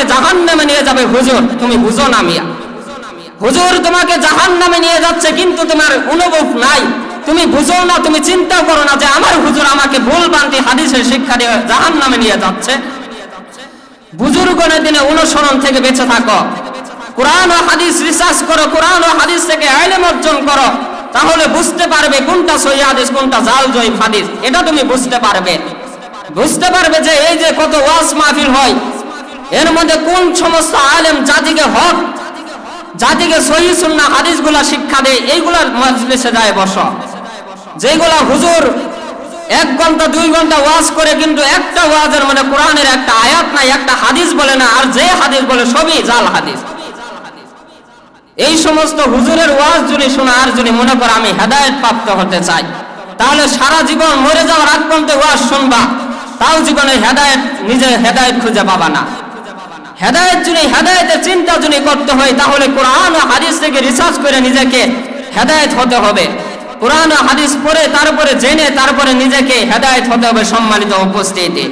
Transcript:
তোমাকে জাহান নামে নিয়ে যাবে হুজুর। তুমি বুঝো না মিয়া। হুজুর তোমাকে জাহান নামে নিয়ে যাচ্ছে কিন্তু তোমার অনুভব নাই। তুমি বুঝো না, তুমি চিন্তা করো না যে আমার হুজুর আমাকে ভুল বান্তি হাদিসের শিক্ষা দিয়ে জাহান নামে নিয়ে যাচ্ছে। দিনে অনুসরণ থেকে বেঁচে থাকো। কোরআন ও হাদিস রিসার্চ করো, কোরআন ও হাদিস থেকে আইলেম অর্জন করো। তাহলে বুঝতে পারবে কোনটা সহি হাদিস, কোনটা জাল জয়ী হাদিস। এটা তুমি বুঝতে পারবে। বুঝতে পারবে যে এই যে কত ওয়াজ মাহফিল হয় এর মধ্যে কোন সমস্ত আলেম জাতিকে হক, জাতিকে সহি সুন্না হাদিসগুলা শিক্ষা দেয়, এইগুলার মজলিসে যায় বস। যেগুলা হুজুর এক ঘণ্টা, দুই ঘণ্টা ওয়াজ করে, কিন্তু একটা ওয়াজের মানে কোরআনের একটা আয়াত নাই, একটা হাদিস বলে না, আর যে হাদিস বলে সবই জাল হাদিস। এই সমস্ত হুজুরের ওয়াজ যদি শোনা, আর যদি মনে করো আমি হেদায়েত প্রাপ্ত হতে চাই, তাহলে সারা জীবন মরে যাওয়ার আগ পর্যন্ত ওয়াজ শুনবা, তাও জীবনে হেদায়েত, নিজে হেদায়েত খুঁজে পাবা না। হেদায়েত যদি হেদায়তের চিন্তা যদি করতে হয়, তাহলে কোরআন ও হাদিস থেকে রিসার্চ করে নিজেকে হেদায়ত হতে হবে। কোরআন ও হাদিস পড়ে, তারপরে জেনে, তারপরে নিজেকে হেদায়ত হতে হবে সম্মানিত উপস্থিতি।